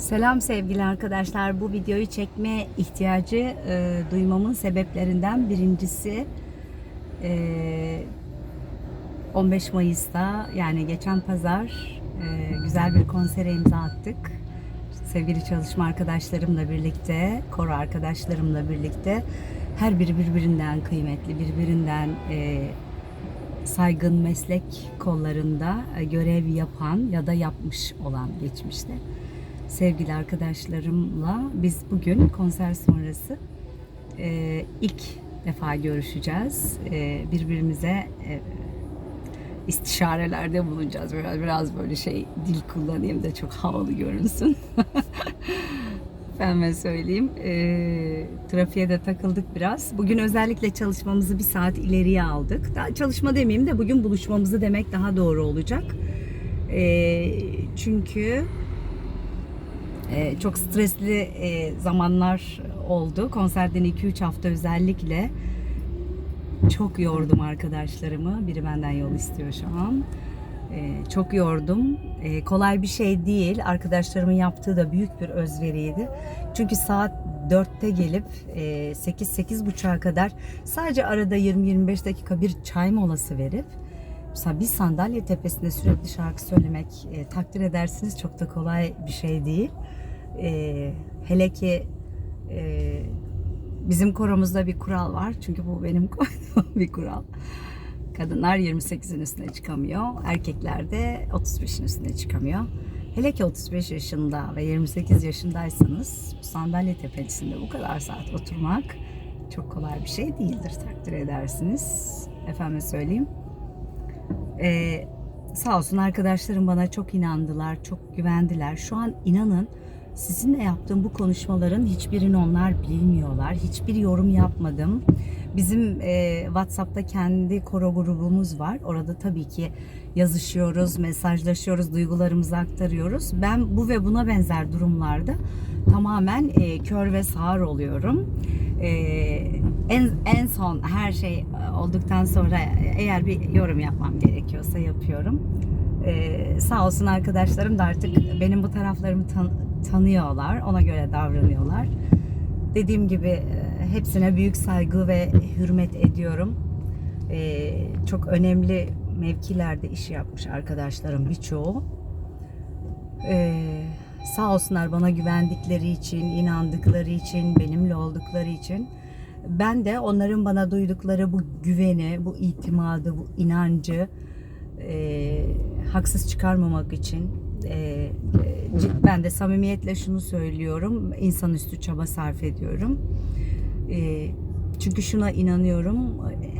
Selam sevgili arkadaşlar. Bu videoyu çekme ihtiyacı e, duymamın sebeplerinden birincisi e, 15 Mayıs'ta yani geçen pazar e, güzel bir konsere imza attık. Sevgili çalışma arkadaşlarımla birlikte, koro arkadaşlarımla birlikte her biri birbirinden kıymetli, birbirinden e, saygın meslek kollarında e, görev yapan ya da yapmış olan geçmişte sevgili arkadaşlarımla biz bugün konser sonrası e, ilk defa görüşeceğiz. E, birbirimize e, istişarelerde bulunacağız. Biraz, biraz böyle şey dil kullanayım da çok havalı görünsün. Ben söyleyeyim. E, trafiğe de takıldık biraz. Bugün özellikle çalışmamızı bir saat ileriye aldık. Daha çalışma demeyeyim de bugün buluşmamızı demek daha doğru olacak. E, çünkü ee, çok stresli e, zamanlar oldu. Konserden 2-3 hafta özellikle çok yordum arkadaşlarımı. Biri benden yol istiyor şu an. Ee, çok yordum. Ee, kolay bir şey değil. Arkadaşlarımın yaptığı da büyük bir özveriydi. Çünkü saat 4'te gelip e, 8-8.30'a kadar sadece arada 20-25 dakika bir çay molası verip Mesela bir sandalye tepesinde sürekli şarkı söylemek e, takdir edersiniz çok da kolay bir şey değil. E, hele ki e, bizim koromuzda bir kural var. Çünkü bu benim koyduğum bir kural. Kadınlar 28'in üstüne çıkamıyor. Erkekler de 35'in üstüne çıkamıyor. Hele ki 35 yaşında ve 28 yaşındaysanız sandalye tepesinde bu kadar saat oturmak çok kolay bir şey değildir takdir edersiniz. Efendim söyleyeyim. Ee, sağ olsun arkadaşlarım bana çok inandılar, çok güvendiler. Şu an inanın sizinle yaptığım bu konuşmaların hiçbirini onlar bilmiyorlar. Hiçbir yorum yapmadım. Bizim e, WhatsApp'ta kendi koro grubumuz var. Orada tabii ki yazışıyoruz, mesajlaşıyoruz, duygularımızı aktarıyoruz. Ben bu ve buna benzer durumlarda tamamen e, kör ve sağır oluyorum. E, en, en son her şey olduktan sonra eğer bir yorum yapmam gerekiyorsa yapıyorum. E, sağ olsun arkadaşlarım da artık benim bu taraflarımı tan- tanıyorlar. Ona göre davranıyorlar. Dediğim gibi e, hepsine büyük saygı ve hürmet ediyorum. E, çok önemli mevkilerde iş yapmış arkadaşlarım birçoğu. E, sağ olsunlar bana güvendikleri için, inandıkları için, benimle oldukları için. Ben de onların bana duydukları bu güveni, bu itimadı, bu inancı e, haksız çıkarmamak için e, ben de samimiyetle şunu söylüyorum. İnsanüstü çaba sarf ediyorum. E, çünkü şuna inanıyorum.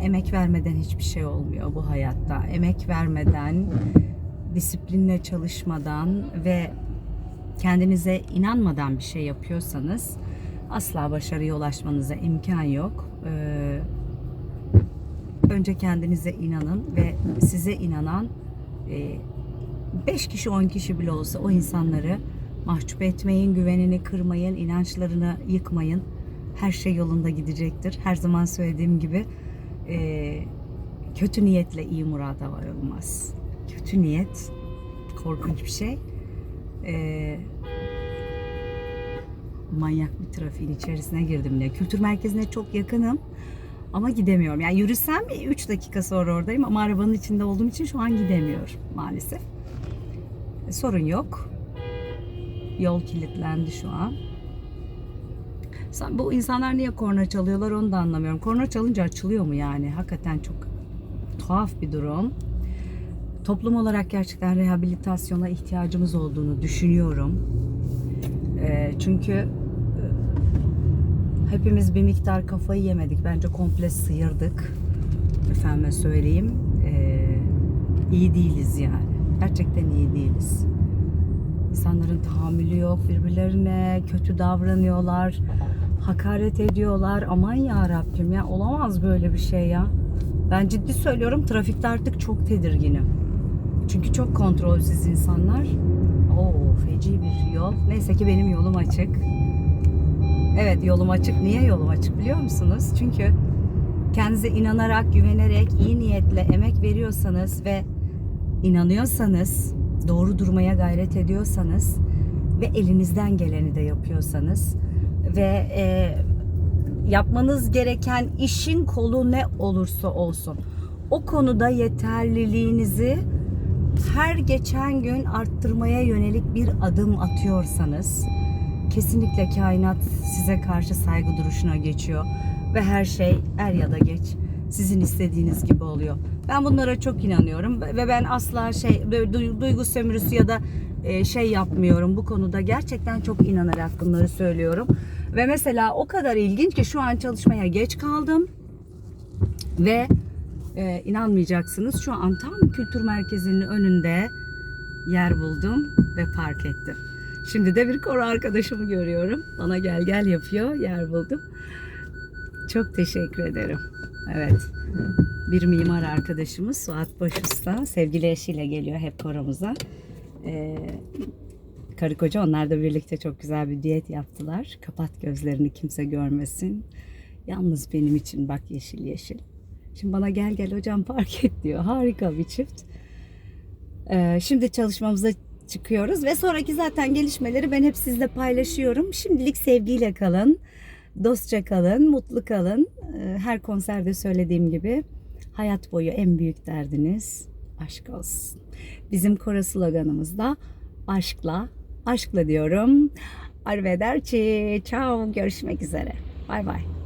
Emek vermeden hiçbir şey olmuyor bu hayatta. Emek vermeden, disiplinle çalışmadan ve kendinize inanmadan bir şey yapıyorsanız asla başarıya ulaşmanıza imkan yok. Ee, önce kendinize inanın ve size inanan 5 kişi 10 kişi bile olsa o insanları mahcup etmeyin, güvenini kırmayın, inançlarını yıkmayın. Her şey yolunda gidecektir. Her zaman söylediğim gibi e, kötü niyetle iyi murada varılmaz. Kötü niyet korkunç bir şey. E, manyak bir trafiğin içerisine girdim diye. Kültür merkezine çok yakınım ama gidemiyorum. Yani yürüsem 3 dakika sonra oradayım ama arabanın içinde olduğum için şu an gidemiyorum maalesef. E, sorun yok. Yol kilitlendi şu an. Sen- Bu insanlar niye korna çalıyorlar onu da anlamıyorum. Korna çalınca açılıyor mu yani? Hakikaten çok tuhaf bir durum. Toplum olarak gerçekten rehabilitasyona ihtiyacımız olduğunu düşünüyorum. E, çünkü e, hepimiz bir miktar kafayı yemedik. Bence komple sıyırdık. Efendime söyleyeyim. E, iyi değiliz yani. Gerçekten iyi değiliz. İnsanların tahammülü yok birbirlerine, kötü davranıyorlar, hakaret ediyorlar. Aman ya Rabbim ya olamaz böyle bir şey ya. Ben ciddi söylüyorum trafikte artık çok tedirginim. Çünkü çok kontrolsüz insanlar. Oo feci bir yol. Neyse ki benim yolum açık. Evet yolum açık. Niye yolum açık biliyor musunuz? Çünkü kendinize inanarak, güvenerek, iyi niyetle emek veriyorsanız ve inanıyorsanız, doğru durmaya gayret ediyorsanız ve elinizden geleni de yapıyorsanız ve e, yapmanız gereken işin kolu ne olursa olsun o konuda yeterliliğinizi her geçen gün arttırmaya yönelik bir adım atıyorsanız kesinlikle kainat size karşı saygı duruşuna geçiyor ve her şey er ya da geç sizin istediğiniz gibi oluyor. Ben bunlara çok inanıyorum ve ben asla şey duygu sömürüsü ya da e, şey yapmıyorum bu konuda gerçekten çok inanarak bunları söylüyorum. Ve mesela o kadar ilginç ki şu an çalışmaya geç kaldım ve e, inanmayacaksınız şu an tam kültür merkezinin önünde yer buldum ve park ettim. Şimdi de bir koro arkadaşımı görüyorum. Bana gel gel yapıyor. Yer buldum. Çok teşekkür ederim. Evet. Bir mimar arkadaşımız Suat Başusta. Sevgili eşiyle geliyor hep koromuza. Ee, karı koca onlar da birlikte çok güzel bir diyet yaptılar. Kapat gözlerini kimse görmesin. Yalnız benim için bak yeşil yeşil. Şimdi bana gel gel hocam park et diyor. Harika bir çift. Ee, şimdi çalışmamıza çıkıyoruz ve sonraki zaten gelişmeleri ben hep sizle paylaşıyorum. Şimdilik sevgiyle kalın, dostça kalın, mutlu kalın. Ee, Her konserde söylediğim gibi hayat boyu en büyük derdiniz aşk olsun. Bizim koro sloganımız da aşkla, aşkla diyorum. Arrivederci, ciao, görüşmek üzere. Bay bay.